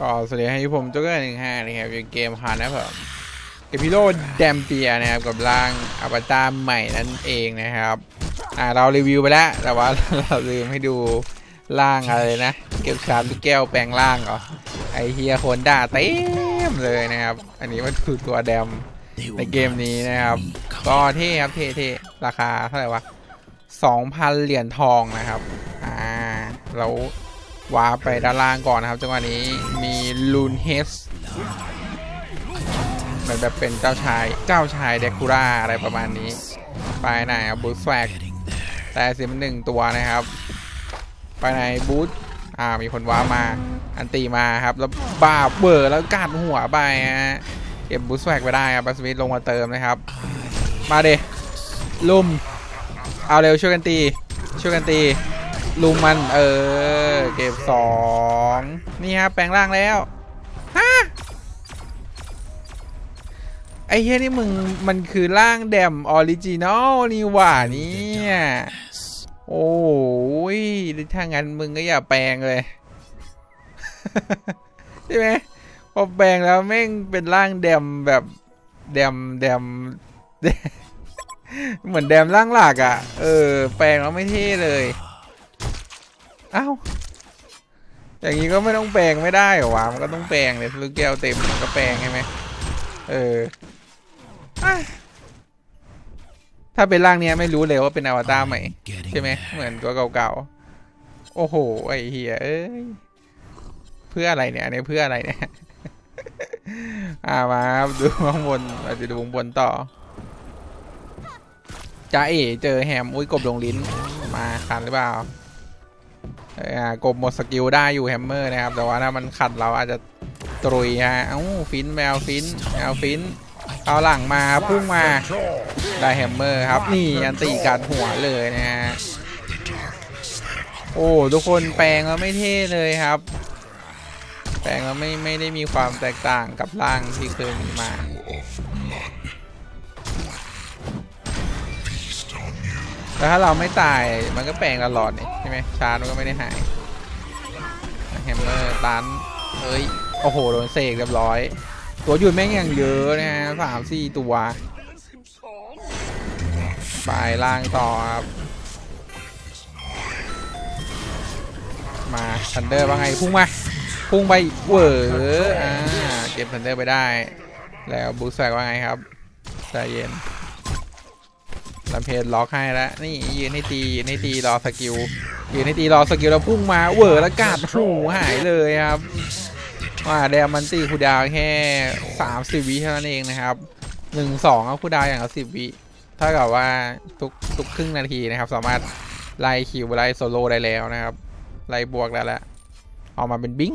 ก็สวัสดีให้ผมจุกเกอร์หนึ่งห้านะครับอยู่เกมฮานะครับผมเอพิโลแดมเปียนะครับกับร่างอวตารใหม่นั่นเองนะครับอ่าเรารีวิวไปแล้วแต่ว่าเราลืมให้ดูร่างอะไรนะ เก็บชาร์ลูกแก้วแปลงร่างเหรอไอเฮียโคนด่าเต็มเลยนะครับ อันนี้มันคือตัวแดมในเกมนี้นะครับ ก็เท่ครับเท่เท่ราคาเท่าไหร่วะ2,000เหรียญทองนะครับอ่าแล้ว ว้าไปด้านล่างก่อนนะครับจังหวะนี้มีลูนเฮสเหมือนแบบเป็นเจ้าชายเจ้าชายเดคูร่าอะไรประมาณนี้ไปไหนบูทแฟกแต่สิบหนึ่งตัวนะครับ ไปไหนบูทอ่ามีคนว้ามาอันตีมาครับ แล้วบาเบอร์แล้วกัดหัวไปฮะเก็บบูทแฟกไปได้ครับบัสมิธลงมาเติมนะครับ มาเดลุมเอาเร็วช่วยกันตี ช่วยกันตีลุมมันเออ เก็บสองนี่ครับแปลงร่างแล้วฮะไอ้เฮียนี่มึงมันคือร่างแดมออริจินอลนี่หว่าเนี่ยโอ้ยถ้างั้นมึงก็อย่าแปลงเลยใช่ไหมพอแปลงแล้วแม่งเป็นร่างแดมแบบแดมแดมเหมือนแดมร่างหลักอะ่ะ เออ แปลงแล้วไม่เท่เลย เอ้า อย่างนี้ก็ไม่ต้องแปลงไม่ได้เหรอวะมันก็ต้องแปลงเลยลูกแก้วเต็มมันก็แปลงใช่ไหมเอออะถ้าเป็นร่างเนี้ยไม่รู้เลยว่าเป็นอวตารใหม่ใช่ไหมเหมือนตัวเก่าๆโอ้โหไอ้เฮียเอ้ยเพื่ออะไรเนี่ยอันนี้เพื่ออะไรเนี่ยอ่ามาครับดูข้างบนเราจะดูข้างบนต่อจ้าเอ๋เจอแฮมอุ้ยกบลงลิ้นมาคันหรือเปล่าเอ่ากบหมดสกิลได้อยู่แฮมเมอร์นะครับ แต่ว่าถ้ามันขัดเราอาจจะตรุยฮะเอ้าฟินแมวฟินแมวฟินเอาหลังมาพุ่งมาได้แฮมเมอร์ครับ นี่อันตีกัดหัวเลยนะฮะโอ้ทุกคนแปลงแล้วไม่เท่เลยครับ แปลงแล้วไม่ไม่ได้มีความแตกต่างกับร่างที่เคยมีมา แล้วถ้าเราไม่ตายมันก็แปลงตลอดนี่ใช่ไหมชาร์จมันก็ไม่ได้หายแฮมเมอร์ตันเฮ้ยโอ้โหโดนเสกเรียบร้อย ตัวหยุดแม่งอย่างเยอะนะฮะสามสี่ตัวไปล่างต่อครับมาทันเดอร์ว่าไงพุ่งมาพุ่งไปเวอร์อ่าเก็บทันเดอร์ไปได้ แล้วบูสแฟกว่าไงครับใจเย็นำเพจล็อกให้แล้วนี่ยืนให้ตียืนให้ตีรอสกิลยืนให้ตีรอสกิลแล้วพุ่งมาเวอร์แล้วกาดหูหายเลยครับว่าแดมันตีคูดาวแค่สามสิบวิเท่านั้นเองนะครับหนึ่งสองเอาคูดาวอย่างละสิบวิถ้ากับว่าทุกทุกครึ่งนาทีนะครับ สามารถไล่คิวไล่โซโล่ได้แล้วนะครับไล่บวกได้แล้วออกมาเป็นบิง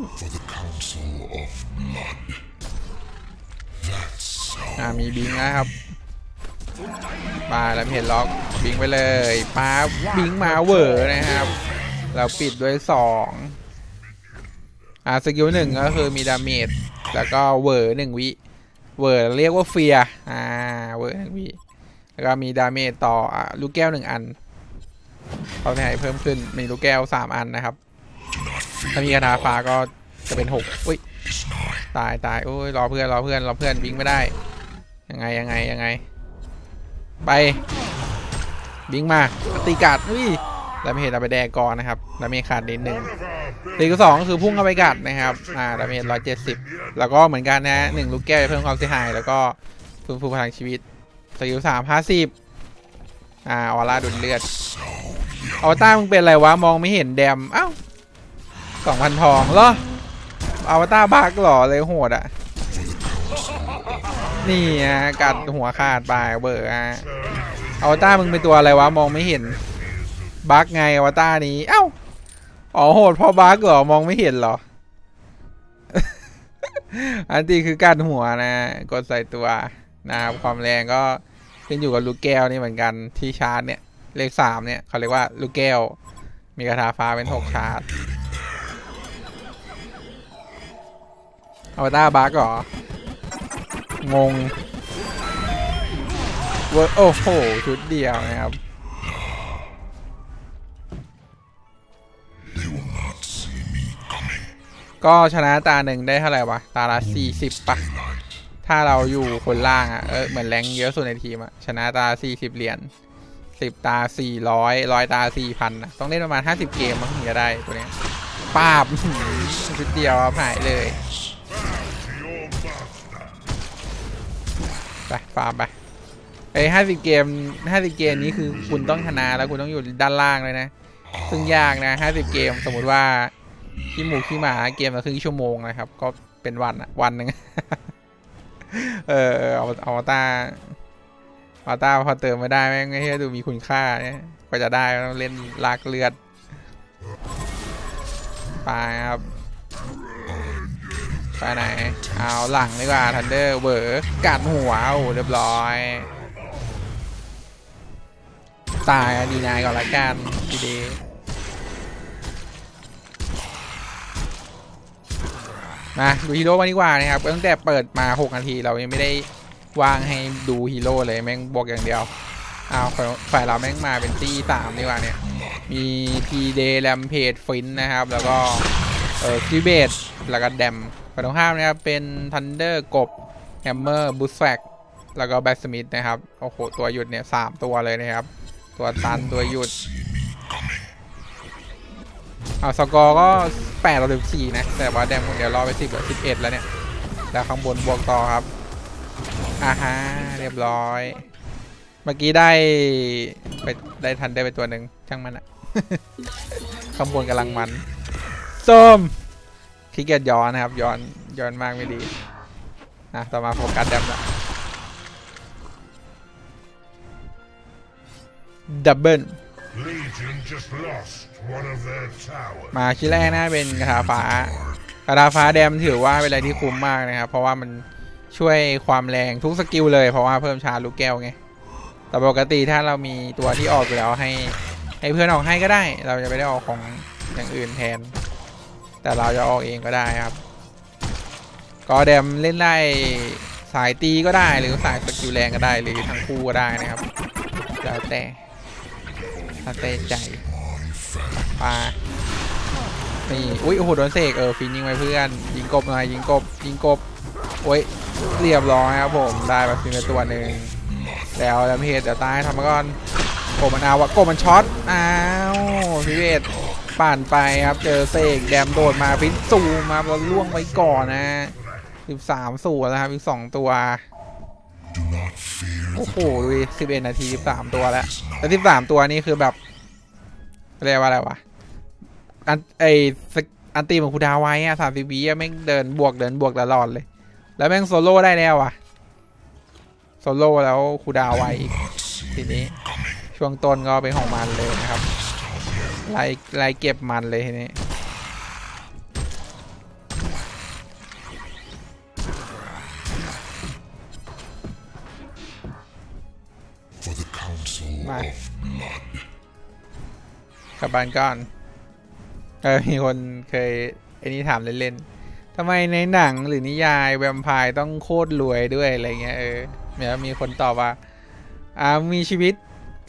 อ่ามีบิงนะครับ มาแล้วเพจล็อกบิงไปเลยป้าบิงมาเวอร์นะครับ เราปิดด้วยสองอ่าสกิลหนึ่งก็คือมีดาเมจแล้วก็เวอร์หนึ่งวิ เวอร์เรียกว่าเฟียอ่าเวอร์หนึ่งวิแล้วก็มีดาเมจต่ออลูกแก้วหนึ่งอันเขาให้เพิ่มขึ้นมีลูกแก้วสามอันนะครับ ถ้ามีคาถาฟ้าก็จะเป็นหกอุ้ยตายตายโอ้ยรอเพื่อนรอเพื่อนรอเพื่อนบิงไม่ได้ ยังไงยังไงยังไง ไป บิงมาตีกัดอุ้ยดาเมจเราไปแดกก่อนนะครับดาเมจขาดนิดหนึ่งตีก็สองก็คือพุ่งเข้าไปกัดนะครับอ่าดาเมจร้อยเจ็ดสิบแล้วก็เหมือนกันนะหนึ่งลูกแก้วเพิ่มความเสียหาย แล้วก็ฟื้นฟูพลังชีวิตสกิลสามห้าสิบอ่าออร่าดุลเลือดอวตารมึงเป็นอะไรวะมองไม่เห็นแดมเอ้าสองพันทองเหรออวตารบักหรอเลยโหดอะ นี่ฮะกัดหัวขาดไปเบอร์ฮะอวตารมึงเป็นตัวอะไรวะมองไม่เห็นบักไงอวตารนี้เอ้าอ๋อโหดพอบักเหรอมองไม่เห็นเหรอ อันตีคือกัดหัวนะ กดใส่ตัวนะครับความแรงก็ขึ้นอยู่กับลูกแก้วนี่เหมือนกันที่ชาร์จเนี่ย เลขสามเนี่ยเขาเรียกว่าลูกแก้ว มีกระทาฟ้าเป็นหกชาร์จอวตารบักเหรอ งงเวอร์โอ้โหชุดเดียวนะครับ they will not see me coming. ก็ชนะตาหนึ่งได้เท่าไหร่วะ ตาละสี่สิบปะ ถ้าเราอยู่คนล่างอะ่ะ เออเหมือนแรงเยอะสุดในทีมอะ่ะ ชนะตาสี่สิบเหรียญสิบตาสี่ร้อยร้อยตาสี่พันะต้องเล่นประมาณห้าสิบเกมมั้งถึงจะได้ตัวเนี้ยป้าบชุดเดียวครับหายเลย ไปฟาร์มไปไอ้ห้าสิบเกมห้าสิบเกมนี้คือคุณต้องชนะแล้วคุณต้องอยู่ด้านล่างเลยนะ ซึ่งยากนะห้าสิบเกมสมมติว่าขี้หมูขี้หมาเกมละครึ่งชั่วโมงนะครับ ก็เป็นวันอะวันหนึ่งเออเอาเอาตาเอาตาพอเติมไม่ได้แม่งไม่ให้ดูมีคุณค่าเนี่ยก็จะได้ต้องเล่นลากเลือดไปครับ ไปไหน เอาหลังดีกว่าทันเดอร์เบอร์กัดหัวโอ้เรียบร้อย ตายดีนายก่อนละกันดีดีมาดูฮีโร่มาดีกว่านะครับตั้งแต่เปิดมา 6 นาทีเรายังไม่ได้วางให้ดูฮีโร่เลยแม่งบอกอย่างเดียวเอาฝ่ายเราแม่งมาเป็นตีสามดีกว่าเนี่ย มีพีเดแรมเพจฟินนะครับ แล้วก็เออคิเบดแล้วก็แดม ฝ่ายตรงข้ามนะครับเป็นทันเดอร์กบแฮมเมอร์บูสแฟกแล้วก็แบทสมิธนะครับ โอ้โห ตัวหยุดเนี่ยสามตัวเลยนะครับ ตัวตันตัวหยุดเอาสกอร์ก็8ต่อ14นะ แต่ว่าแดมคนเดียวรอไป10กับ11แล้วเนี่ย แล้วข้างบนบวกต่อครับอ่าฮะเรียบร้อย เมื่อกี้ได้ไปได้ทันได้ไปตัวหนึ่งช่างมันอะข้างบนกำลังมันส้ม ขี้เกียจย้อนนะครับ ย้อนย้อนมากไม่ดีอะต่อมาโฟกัสแดมละดับเบิล Legion just lost one of their towers. มาชิ้นแรกน่าเป็นกระทาฟ้ากระทาฟ้าแดมถือว่าเป็นอะไรที่คุ้มมากนะครับ เพราะว่ามันช่วยความแรงทุกสกิลเลย เพราะว่าเพิ่มชาร์จลูกแก้วไง แต่ปกติถ้าเรามีตัวที่ออกอยู่แล้วให้ให้เพื่อนออกให้ก็ได้ เราจะไม่ได้ออกของอย่างอื่นแทน แต่เราจะออกเองก็ได้ครับก็แดมเล่นได้สายตีก็ได้หรือสายสกิลแรงก็ได้หรือทั้งคู่ก็ได้นะครับแล้วแต่แล้วแต่ใจปลานี่อุ้ยโอ้โหโดนเสกเออฟินยิงไปเพื่อนยิงกบหน่อยยิงกบยิงกบโอ้ยเรียบร้อยครับผมได้มาฟินไปตัวหนึ่งแล้วแล้วเพจเดี๋ยวตายทำมาก่อนกบมันเอาวะกบมันช็อตอ้าวพี่เวท ปั่นไปครับ เจอเสกแดมโดดมาฟินซูมาเราล่วงไว้ก่อนนะสิบสามสูตรนะครับ อีกสองตัว โอ้โหดูดิสิบเอ็ดนาทีสิบสามตัวแล้วแล้วสิบสามตัวนี้คือแบบเรียกว่าอะไรวะอันไอสกอันตีของคูดาวไว้อะสามสิบวิอะแม่งเดินบวกเดินบวกตลอดเลย แล้วแม่งโซโล่ได้แล้วอะโซโล่แล้วคูดาวไว้อีกทีนี้ช่วงต้นก็เป็นของมันเลยนะครับ ไล่ไล่เก็บมันเลยทีนี้ for the council Bye. of blood. กลับบ้านก่อนเออมีคนเคยไอ้นี่ถามเล่นๆทำไมในหนังหรือนิยายแวมไพร์ต้องโคตรรวยด้วยอะไรเงี้ยเออเดี๋ยวมีคนตอบว่าอ่ามีชีวิต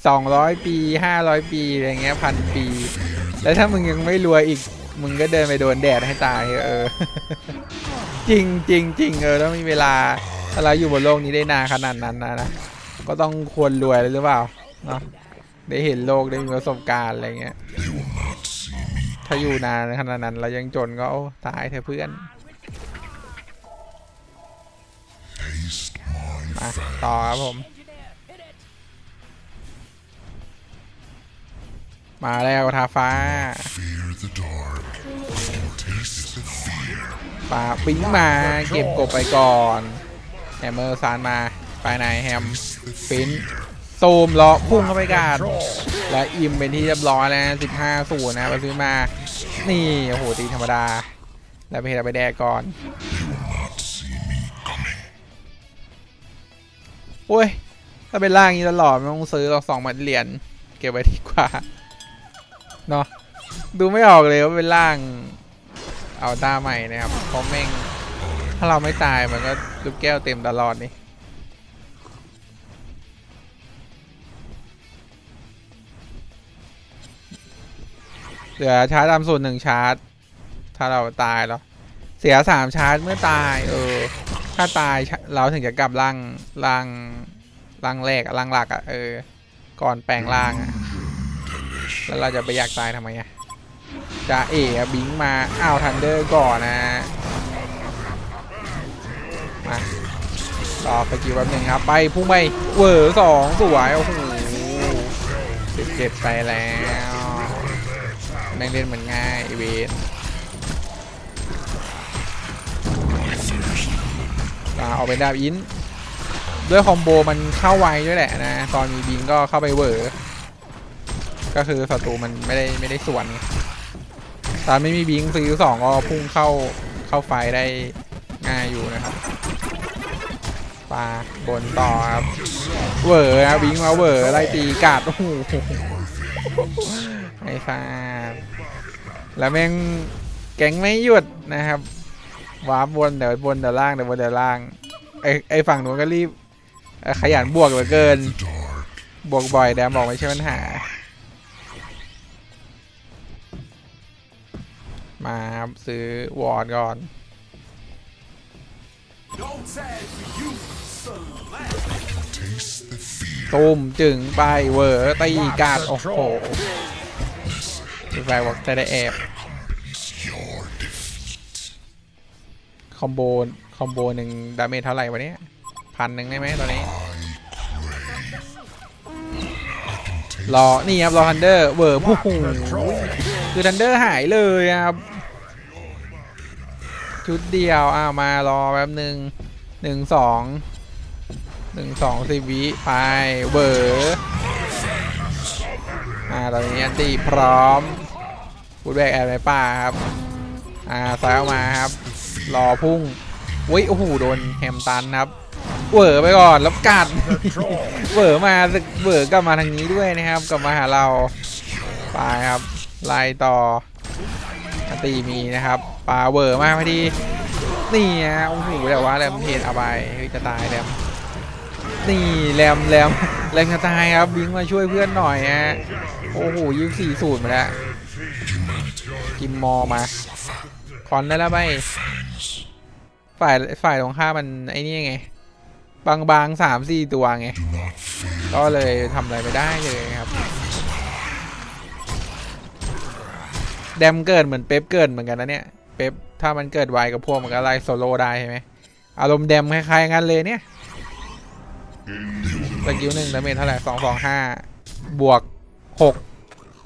200ปี500ปีอะไรเงี้ยพันปี แล้วถ้ามึงยังไม่รวยอีก มึงก็เดินไปโดนแดดให้ตายเออ จริงจริงจริงเออต้องมีเวลาถ้าเราอยู่บนโลกนี้ได้นานขนาดนั้นนะนะก็ต้องควรรวยเลยหรือเปล่าเนาะได้เห็นโลกได้มีประสบการณ์อะไรเงี้ยถ้าอยู่นานขนาดนั้นเรายังจนก็ตายเถอะเพื่อนมาต่อครับผม มาแล้วทาฟ้า fear the dark. Taste the fear. ปาปิ้งมาเก็บกบไปก่อนแฮมเมอร์ซานมาไปไหนแฮมฟินซูมล้อพุ่งเข้าไปกันและอิมเป็นที่เรียบร้อยแล้วสิบห้าศูนย์นะไปซื้อมา นี่โอ้โหตีธรรมดา แล้วไปเห็นเอาไปแดกก่อนโอ้ยถ้าเป็นล่างนี้ตลอดไม่ต้องซื้อหรอกสองหมันเหรียญเก็บไว้ดีกว่า เนาะดูไม่ออกเลยว่าเป็นล่างเอาตาใหม่นะครับเพราะแม่งถ้าเราไม่ตายมันก็ลูกแก้วเต็มตลอดนี่เหลือชาร์จตามส่วนหนึ่งชาร์จ ถ้าเราตายแล้วเสียสามชาร์จเมื่อตาย เออ ถ้าตายเราถึงจะกลับร่างร่างร่างแรกร่างหลักอะเออ ก่อนแปลงร่างอะ แล้วเราจะไปอยากตายทำไมอะจะเอ๋อะบิงมา อ้าวทันเดอร์ก่อนนะมารอไปกิวแป๊บหนึ่งครับ ไปพุ่งไปเวอร์สองสวย โอ้โหเจ็บเจ็บไปแล้วแม่งเล่นเหมือนง่ายไอ้เวนอ่าออกเป็นดาบอิน ด้วยคอมโบมันเข้าไวด้วยแหละนะ ตอนมีบิงก็เข้าไปเวอร์ ก็คือศัตรูมันไม่ได้ไม่ได้สวนตอนไม่มีบิงซีสองก็พุ่งเข้าเข้าไฟได้ง่ายอยู่นะครับปลาบนต่อครับเวอร์นะบิงมาเวอร์ไล่ตีกาดโอ้โหไอ้ฟาดแล้วแม่งแก๊งไม่หยุดนะครับวาร์ปบนเดี๋ยวบนเดี๋ยวล่างเดี๋ยวบนเดี๋ยวล่างไอ้ไอฝั่งนู้นก็รีบขยันบวกเหลือเกิน บวกบ่อยแดมบอกไม่ใช่ปัญหา มาครับซื้อวอร์ดก่อน ตุ้มจึงไปเวอร์ตีกาดโอ้โหไฟบอกจะได้แอบคอมโบคอมโบหนึ่งดาเมจเท่าไหร่วะเนี้ยพันหนึ่งได้ไหมตอนนี้ รอ นี่ครับ รอทันเดอร์เวอร์ผู้หูคือทันเดอร์หายเลยครับ ชุดเดียวอ้าวมารอแป๊บหนึ่งหนึ่งสองหนึ่งสองสิบวิไปเวอร์อ่าตอนนี้อันตีพร้อมพูดแบกแอบในป่าครับอ่าซ้ายออกมาครับ รอพุ่งอุ้ยโอ้โหโดนแฮมตันครับเหวอไปก่อนแล้วกัดเหวอมาเหวอกลับมาทางนี้ด้วยนะครับกลับมาหาเราไปครับไล่ต่ออันตีมีนะครับ ปลาเวอมากพอดีนี่ฮะโอ้โหแต่ว่าแรมเพจเอาไปเฮ้ยจะตายแรมนี่แรมแรมแรมจะตายครับบิงมาช่วยเพื่อนหน่อยฮะโอ้โหยี่สี่สูตรมาแล้วกิมมอมาคอนได้แล้วไปฝ่ายฝ่ายตรงข้ามมันไอ้นี่ไง บางบางสามสี่ตัวไง ก็เลยทำอะไรไม่ได้เลยครับ แดมเกิดเหมือนเป๊ปเกิดเหมือนกันนะเนี่ย เป๊ปถ้ามันเกิดไวกับพวกมันก็ไล่โซโลได้ใช่ไหมอารมณ์แดมคล้ายๆกันเลยเนี่ยสกิลหนึ่งดาเมจเท่าไหร่สองสองห้าบวกหก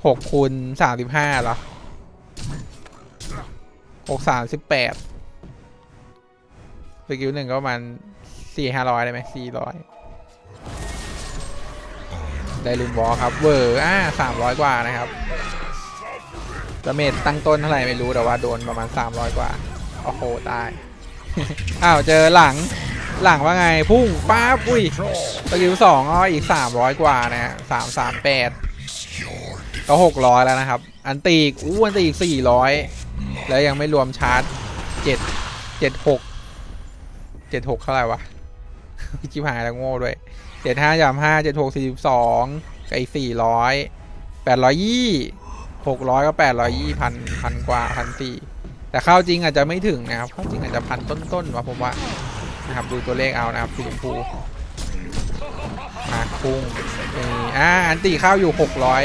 หกคูณสามสิบห้าเหรอหกสามสิบแปดสกิลหนึ่งก็ประมาณสี่ห้าร้อยได้ไหมสี่ร้อยได้ลืมบอครับ เวอร์อ่าสามร้อยกว่านะครับ ดาเมจตั้งต้นเท่าไหร่ไม่รู้แต่ว่าโดนประมาณ 300 กว่า โอ้โห ตาย อ้าว เจอหลัง หลังว่าไง พุ่งป้าปุ้ยตะกิวสองอ้ออีก 300 กว่านะฮะสามสามแปดก็ 600 แล้วนะครับ อันตีอีกอู้อันตีอีก 400 แล้วยังไม่รวมชาร์จ 7 76 76เท่าไหร่วะชิบหายแล้วโง่ด้วย 75ยาม5 76 42กับอีก400 820 หกร้อยก็แปดร้อยยี่พันพันกว่าพันสี่แต่เข้าจริงอาจจะไม่ถึงนะครับเข้าจริงอาจจะพันต้นๆวะผมว่านะครับดูตัวเลขเอานะครับสีชมพูมาพุ่งนี่อ่าอันตีเข้าอยู่หกร้อย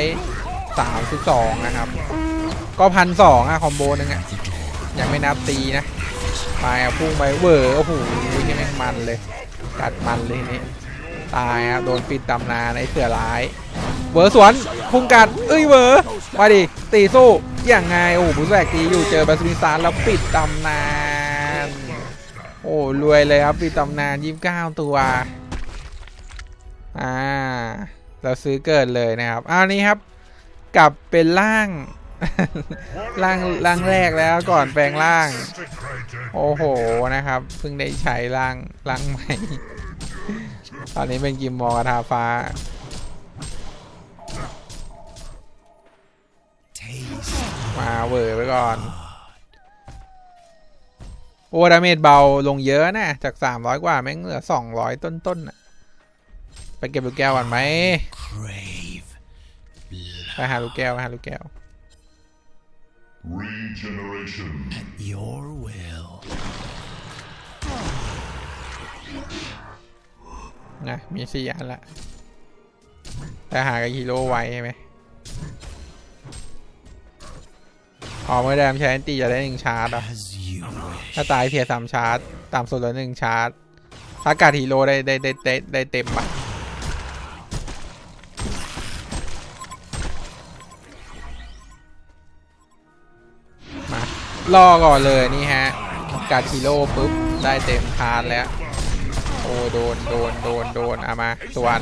สามสิบสองนะครับ ก็พันสองอะคอมโบนึงอะยังไม่นับตีนะไปอะพุ่งไปเวอร์โอ้โหนี่แม่งมันเลยกัดมันเลยทีนี่ตายครับโดนปิดตำนานไอ้เสือร้าย เวอร์สวนพุ่งกัดเอ้ยเวอร์มาดิตีสู้อย่างไงโอ้โหบุษแบกตีอยู่เจอบาสมิสานแล้วปิดตำนาน โอ้รวยเลยครับปิดตำนานยี่สิบเก้าตัวอ่าเราซื้อเกิดเลยนะครับอ้าวนี้ครับ กลับเป็นร่างร่างร่างแรกแล้วก่อนแปลงร่าง โอ้โหนะครับเพิ่งได้ใช้ร่างร่างใหม่ ตอนนี้เป็นกิมมอร์กทาฟ้า มาเวอร์ไปก่อน โอ้ดาเมจเบาลงเยอะนะ จาก 300 กว่า แม่งเหลือ 200 ต้นๆน่ะ ไปเก็บลูกแก้วก่อนไหม Crave ไปหาลูกแก้วไปหาลูกแก้ว regeneration. your will. นะมีสี่อันละ แต่หากับฮีโร่ไวใช่ไหมอ๋อเมื่อแดมใช้แอนตี้จะได้หนึ่งชาร์จอะถ้าตายเทียสามชาร์จต่ำสุดแล้วหนึ่งชาร์จถ้ากัดฮีโร่ได้ได้ได้ได้ได้เต็มปะมาล่อก่อนเลยนี่ฮะกัดฮีโร่ปุ๊บได้เต็มชาร์จแล้ว โอ้โดนโดนโดนโดนเอามาสวน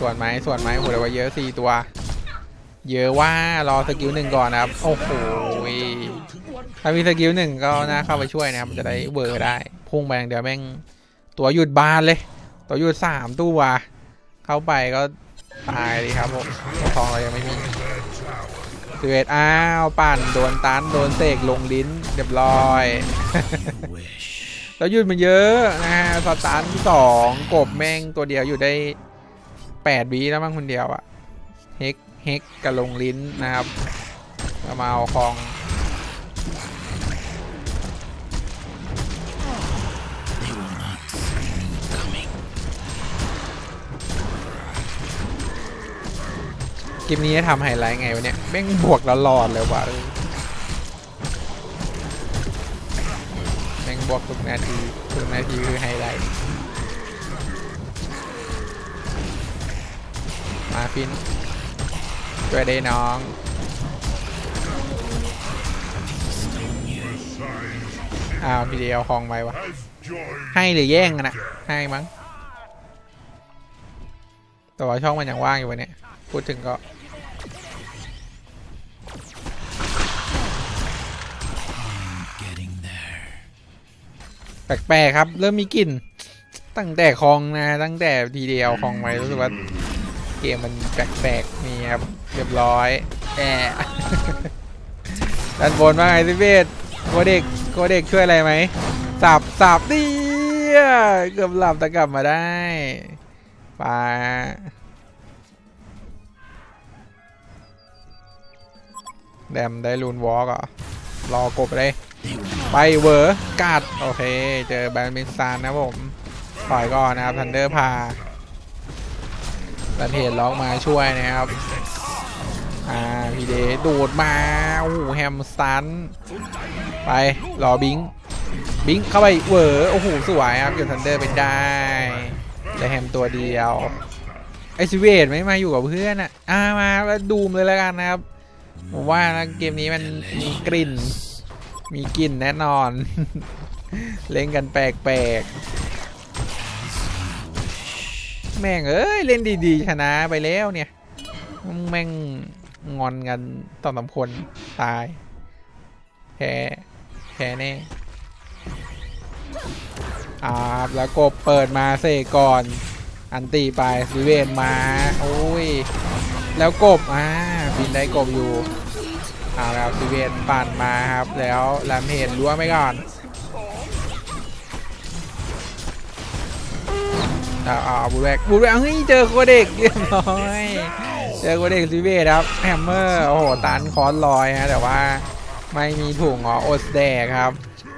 ส่วนไหมส่วนไหมโอ้โหเดี๋ยวว่าเยอะสี่ตัว เยอะว่ารอสกิลหนึ่งก่อนนะครับ โอ้โหถ้ามีสกิลหนึ่งก็น่าเข้าไปช่วยนะครับ จะได้เวอร์ได้ พุ่งไปอย่างเดียวแม่ง ตัวหยุดบานเลย ตัวหยุดสามตัวเข้าไปก็ตายดีครับผมทองเรายังไม่มีสิเวตอ้าวปั่นโดนตันโดนเสกลงลิ้นเรียบร้อยแล้วหยุดมันเยอะนะฮะสตาร์ทสองกบแม่งตัวเดียวอยู่ได้ แปดวิแล้วมั้งคนเดียวอะเฮกเฮกกับลงลิ้นนะครับก็มาเอาคองคลิปนี้จะทำไฮไลท์ไงวะเนี่ยแม่งบวกตลอดเลยว่ะเออแม่งบวกทุกนาทีทุกนาทีคือไฮไลท์ ฟินช่วยได้น้องอ้าวพี่เดียวคลองไปวะให้หรือแย่งกันนะให้มั้งแต่ว่าช่องมันยังว่างอยู่วะเนี่ยพูดถึงก็แปลกๆครับ เริ่มมีกลิ่นตั้งแต่คลองนะ ตั้งแต่ทีเดียวคลองไปรู้สึกว่า เกมมันแปลกๆมีครับเรียบร้อยแอะด้านบนว่าไงสิเบสโคเด็กโคเด็กช่วยอะไรไหมสับสับดีเกือบหลับแต่กลับมาได้ไปแดมได้ลูนวอล์กเหรอรอกบเลย They will ไปเวอร์กัดโอเค เจอแบนมินซานนะครับผมปล่อยก่อนนะครับทันเดอร์พา ประเทศล็อกมาช่วยนะครับ อ่าพีเดโดดมาโอ้โหแฮมสันไปรอบิงบิงเข้าไปเวอร์โอ้โหสวยครับเก็บทันเดอร์ไปได้แต่แฮมตัวเดียวไอซิเวตไม่มาอยู่กับเพื่อนอะอ่ามาแล้วดูมเลยแล้วกันนะครับผมว่านะเกมนี้มันมีกลิ่น มีกลิ่นแน่นอน เล่นกันแปลกๆ แม่งเอ้ยเล่นดีๆชนะไปแล้วเนี่ย แม่งงอนกันต่อสามคนตายแพ้แพ้แน่อ่าแล้วกบเปิดมาเสกก่อน อันตีไปซีเวนมา โอ้ย แล้วกบอ่าบินได้กบอยู่เอาแล้วซีเวนปั่นมาครับ แล้วแลมเห็นรั้วไม่ก่อน อาเอาบูแบกบูแบกเฮ้ยเจอโคเด็กเรียบร้อยเจอโคเด็กซีเวนครับแฮมเมอร์โอ้โหตันคอนลอยฮะแต่ว่าไม่มีถุงอ๋ออดแดกครับ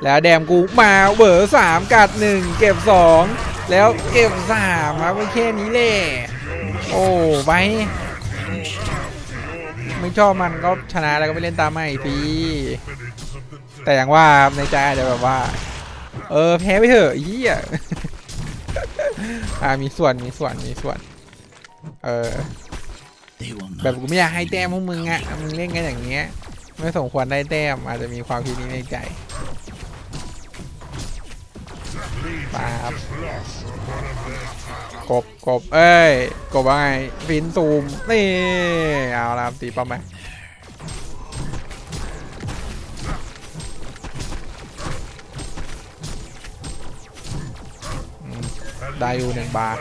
แล้วแดมกูมาเบอร์สามกัดหนึ่งเก็บสองแล้วเก็บสามครับไม่แค่นี้แหละโอ้ไปไม่ชอบมันก็ชนะแล้วก็ไปเล่นตามใหม่พีแต่อย่างว่าในใจอาจจะแบบว่า เออแพ้ไปเถอะเฮีย อ่ามีส่วนมีส่วนมีส่วน เออ They will แบบ not กูไม่อยากให้แต้มพวกมึงอะมึงเล่นกันอย่างเงี้ย ไม่สมควรได้แต้มอาจจะมีความคิดนี้ในใจปาบกบกบเอ้ยกบว่าไงฟินซูมนี่เอาละครับตีป้อมไหม ด้อยู่หนึ่งบาท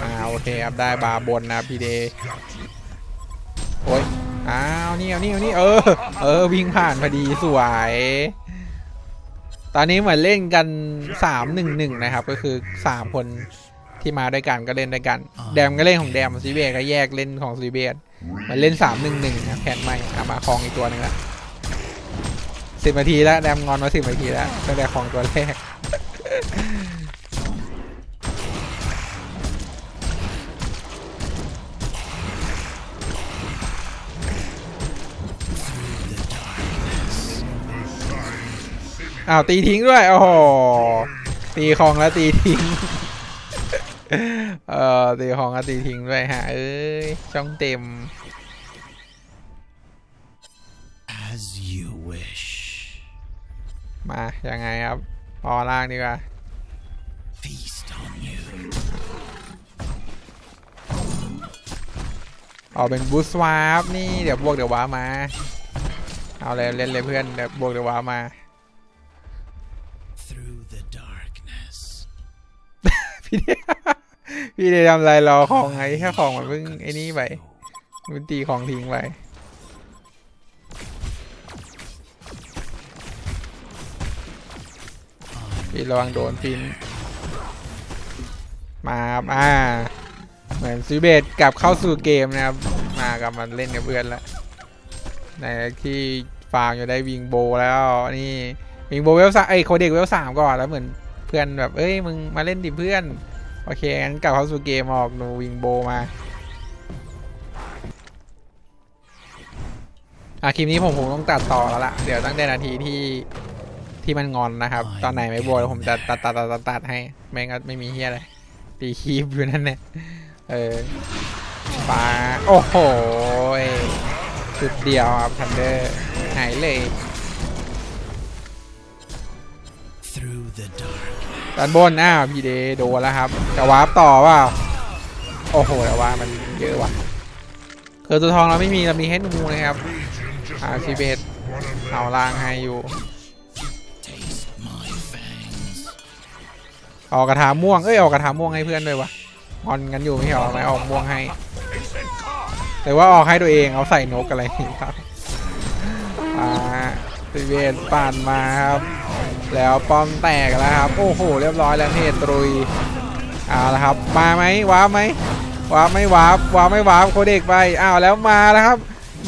อ่าโอเคครับได้บาร์บนนะพี่เดโอ้ยอ้าวนี่เอานี่เอานี่เออ เออ วิ่งผ่านพอดีสวย ตอนนี้เหมือนเล่นกันสามหนึ่งหนึ่งนะครับ ก็คือสามคนที่มาด้วยกันก็เล่นด้วยกัน แดมก็เล่นของแดมซีเบสก็แยกเล่นของซีเบสมันเล่นสามหนึ่งหนึ่งแผนใหม่เอามาคลองอีกตัวหนึ่งละ สิบนาทีแล้วแดมงอนมาสิบนาทีแล้วตั้งแต่ของตัวแรกอ้าวตีทิ้งด้วยโอ้โหตีของแล้วตีทิ้งเอ่อตีของแล้วตีทิ้งด้วยฮะเอ้ยช่องเต็ม As you wish. มา ยังไงครับ พอล่างดีกว่า Feast on you. ออกเป็นบูสต์วาร์ปนี่เดี๋ยวบวกเดี๋ยวว้าร์ปมา เอาเลยเล่นเลยเพื่อนเดี๋ยวบวกเดี๋ยวว้าร์ปมา Through the darkness. พี่เดพี่เดทำอะไรรอของไงแค่ของมันเพิ่งไอ้นี่ไปมันตีของทิ้งไป พี่ระวังโดนฟินมาครับอ่าเหมือนซีเบตกลับเข้าสู่เกมนะครับ มากลับมาเล่นกับเพื่อนแล้วในที่ฟาร์มอยู่ได้วิงโบแล้วนี่วิงโบเวลสามเอ้ยโคเด็กเวลสามก่อนแล้วเหมือนเพื่อนแบบเอ้ยมึงมาเล่นดิเพื่อน โอเคงั้นกลับเข้าสู่เกมออกหนูวิงโบมาอะคลิปนี้ผมคงต้องตัดต่อแล้วล่ะ เดี๋ยวตั้งแต่นาทีที่ ที่มันงอนนะครับ ตอนไหนไม่โบยผมจะตัดตัดตัดตัดตัดให้ไม่งั้นไม่มีเฮียอะไร ตีคีบอยู่นั่นเนี่ย เออปลาโอ้โหยจุดเดียวครับทันเดอร์หายเลย Through the dark. ด้านบนอ้าวพีเดโดนแล้วครับ จะวาร์ปต่อเปล่าโอ้โหแต่ว่ามันเยอะว่ะคือตัวทองเราไม่มีเรามีแค่นูนะครับอ่าซีเบสเอาล่างให้อยู่ ออกกระถาม่วง เอ้ยออกกระถาม่วงให้เพื่อนด้วยวะงอนกันอยู่ไม่ใช่หรอไม่ออกม่วงให้หรือว่าออกให้ตัวเองเอาใส่นกอะไรครับอ่าซีเบสปั่นมาครับ แล้วป้อมแตกแล้วครับ โอ้โห เรียบร้อยแล้วเทตรุยเอาละครับ มาไหมว้าไหมว้าไม่ว้าว้าไม่ว้าโคเด็กไปอ้าวแล้วมาแล้วครับ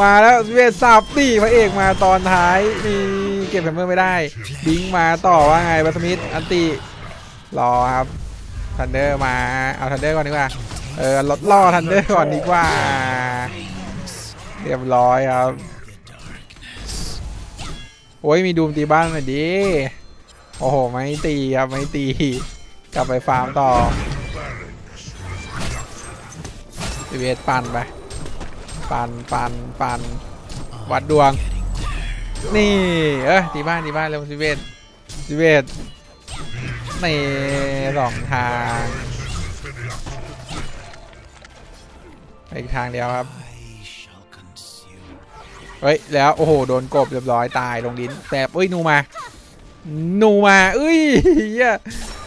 มาแล้วเวทสับนี่พระเอกมาตอนท้ายนี่เก็บแฮมเมอร์ไม่ได้บิงมาต่อว่าไงบัสมิธอันติ รอครับทันเดอร์มาเอาทันเดอร์ก่อนดีกว่าเออลดล่อทันเดอร์ก่อนดีกว่า เรียบร้อยครับ โอ้ยมีดูมตีบ้านหน่อยดิโอ้โห ไม่ตีครับ ไม่ตี กลับไปฟาร์มต่อสิเวตปั่นไปปั่นปั่นปั่นวัดดวง นี่ เอ้ยตีบ้านตีบ้านเร็วสิเวตสิเว ตนี่สองทางไปอีกทางเดียวครับ เฮ้ย แล้ว โอ้โห โดนกบเรียบร้อยตายลงดินแต่เอ้ยนูมา นูมาเอ้ย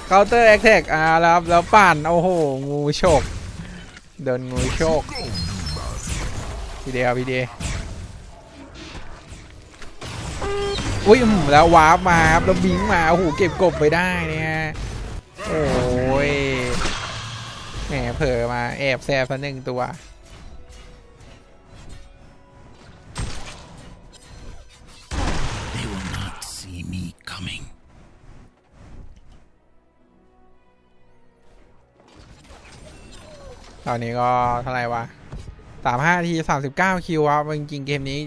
เคาน์เตอร์แอคแท็กอ่าแล้วครับแล้วปั่น โอ้โห งูโชกเดินงูโชกพี่เดียวพี่เดีย อุ้ยอืมแล้ววาร์ปมาครับแล้วบิงมาโอ้โหเก็บกบไปได้เนี่ยโอ้ยแหมเผลอมาแอบแซบสักหนึ่งตัว They will not see me coming. ตอนนี้ก็เท่าไหร่วะสามห้าทีสามสิบเก้าคิวครับจริงๆเกมนี้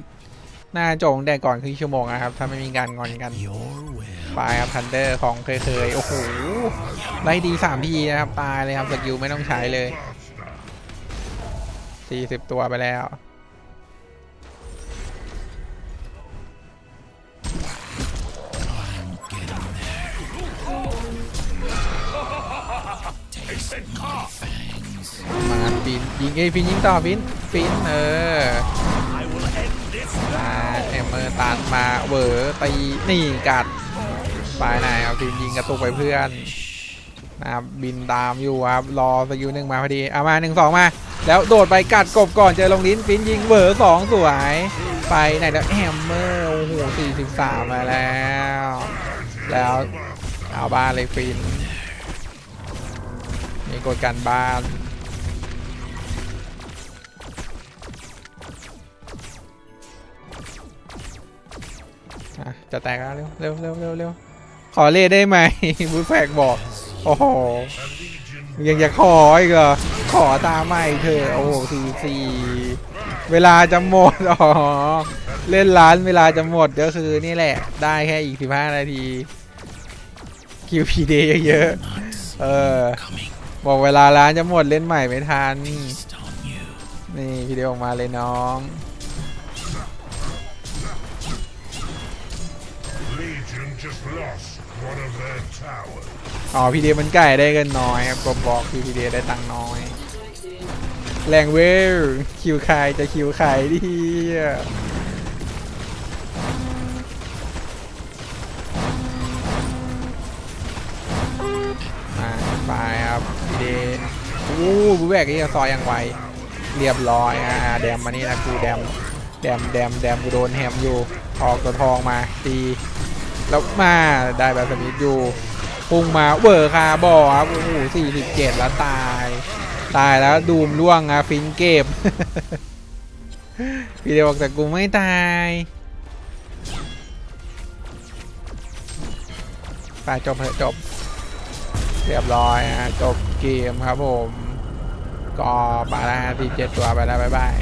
หน่าโจบตั้งแต่ก่อนครึ่งชั่วโมงนะครับ ถ้าไม่มีการงอนกัน Your will. ไปครับทันเดอร์ของเคยๆ โอ้โหไล่ดีสามทีนะครับ ตายเลยครับสกิลไม่ต้องใช้เลยสี่สิบตัวไปแล้วมาฟินยิงเอยฟินยิงต่อฟินฟินเออ มาเอมเมอร์ตันมาเวอร์ตีนี่กัดไปไหนเอาฟินยิงกระตุกไปเพื่อนนะครับบินตามอยู่ครับรอสกิลหนึ่งมาพอดีเอามาหนึ่งสองมา แล้วโดดไปกัดกบก่อนเจอลงลิ้นฟินยิงเวอร์สองสวย ไปไหนแล้วแฮมเมอร์โอ้โหสี่สิบสามมาแล้ว แล้วเอาบ้านเลยฟินมีกดกันบ้าน จะแตกแล้วเร็วเร็วเร็วเร็วขอเล่ได้ไหมบูแฟกบอก โอ้โห ยังจะขออีกเหรอ ขอตามไม่เธอะโอ้โหสี่สี่เวลาจะหมด อ๋อ เล่นร้านเวลาจะหมดก็คือนี่แหละ ได้แค่อีกสิบห้านาที QPD เยอะๆเออ บอกเวลาร้านจะหมดเล่นใหม่ไม่ทัน นี่พีเดียออกมาเลยน้อง อ๋อพีเดียมันไก่ได้กันน้อยครับกบบอกคือพีเดียได้ตังค์น้อย แรงเวลคิวใครจะคิวใครดิมาไปครับพีเดียโอ้บูแบกนี่ซอยอย่างไวเรียบร้อยอ่าแดมมานี่นะกูแดมแดมแดมแดมกูโดนแฮมอยู่ออกตัวทองมาตี แล้วมาได้แบบสมิธอยู่พุ่งมาเวอร์คาบอครับโอ้โหสี่สิบเจ็ดแล้วตาย ตายแล้วดูมล่วงอะฟินเก็บพี่เดียวบอกแต่กูไม่ตายไปจบเถอะจบ เรียบร้อยฮะจบเกมครับผม ก็ไปแล้วฮะทีเจ็ดตัวไปแล้วบ๊ายบาย